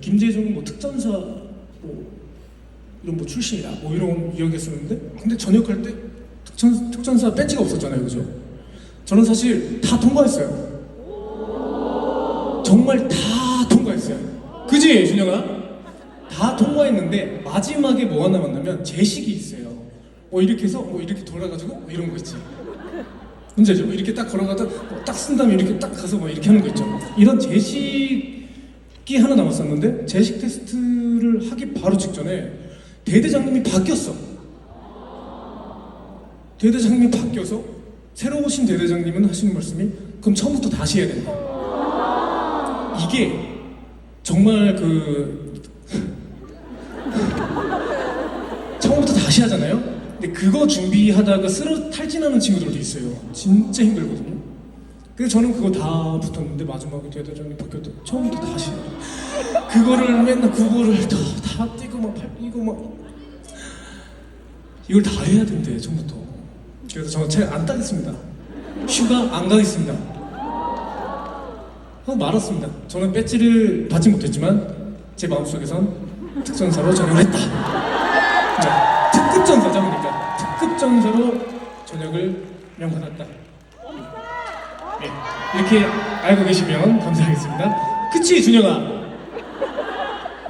김재중은 뭐 특전사 뭐 이런 뭐 출신이다 뭐 이런 이야기했었는데 근데 전역할 때 특전 특전사 배지가 없었잖아요, 그죠? 저는 사실 다 통과했어요. 정말 다 통과했어요. 그지, 준영아? 다 통과했는데 마지막에 뭐가 남았냐면 제식이 있어요. 뭐 이렇게 해서 뭐 이렇게 돌아가지고 뭐 이런 거 있지. 문제 알죠? 뭐 이렇게 딱 걸어가다 뭐 딱쓴 다음에 이렇게 딱 가서 뭐 이렇게 하는 거 있죠. 이런 제식 이 하나 남았었는데 제식 테스트를 하기 바로 직전에 대대장님이 바뀌었어. 대대장님이 바뀌어서 새로 오신 대대장님은 하시는 말씀이 그럼 처음부터 다시 해야 된다. 이게 정말 그 처음부터 다시 하잖아요. 근데 그거 준비하다가 쓰러 탈진하는 친구들도 있어요. 진짜 힘들거든요. 그래서 저는 그거 다 붙었는데 마지막에 대대장님 바뀌었다. 처음부터 다시. 그거를 맨날 그거를 다, 다 뛰고 막 밟고 막 이걸 다 해야 된대 처음부터. 그래서 저는 채안 따겠습니다. 휴가 안 가겠습니다. 하고 말았습니다. 저는 배지를 받지 못했지만 제 마음속에선 특전사로 전역을 했다. 네, 특급 전사죠, 그러니까 특급 전사로 전역을 명받았다. 네, 이렇게 알고 계시면 감사하겠습니다. 그치, 준영아?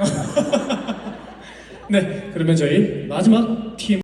네, 그러면 저희 마지막 TM